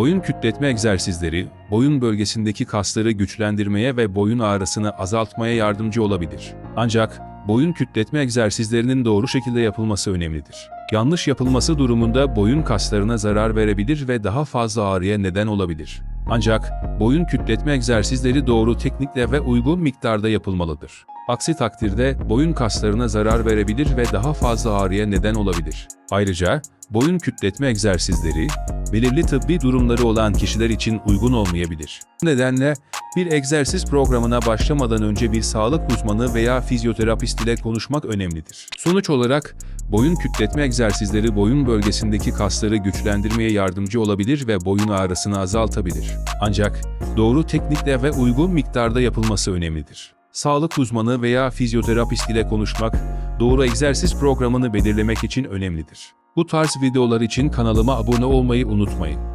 Boyun kütletme egzersizleri, boyun bölgesindeki kasları güçlendirmeye ve boyun ağrısını azaltmaya yardımcı olabilir. Ancak boyun kütletme egzersizlerinin doğru şekilde yapılması önemlidir. Yanlış yapılması durumunda boyun kaslarına zarar verebilir ve daha fazla ağrıya neden olabilir. Ancak boyun kütletme egzersizleri doğru teknikle ve uygun miktarda yapılmalıdır. Aksi takdirde boyun kaslarına zarar verebilir ve daha fazla ağrıya neden olabilir. Ayrıca boyun kütletme egzersizleri belirli tıbbi durumları olan kişiler için uygun olmayabilir. Bu nedenle bir egzersiz programına başlamadan önce bir sağlık uzmanı veya fizyoterapist ile konuşmak önemlidir. Sonuç olarak boyun kütletme egzersizleri boyun bölgesindeki kasları güçlendirmeye yardımcı olabilir ve boyun ağrısını azaltabilir. Ancak doğru teknikle ve uygun miktarda yapılması önemlidir. Sağlık uzmanı veya fizyoterapist ile konuşmak, doğru egzersiz programını belirlemek için önemlidir. Bu tarz videolar için kanalıma abone olmayı unutmayın.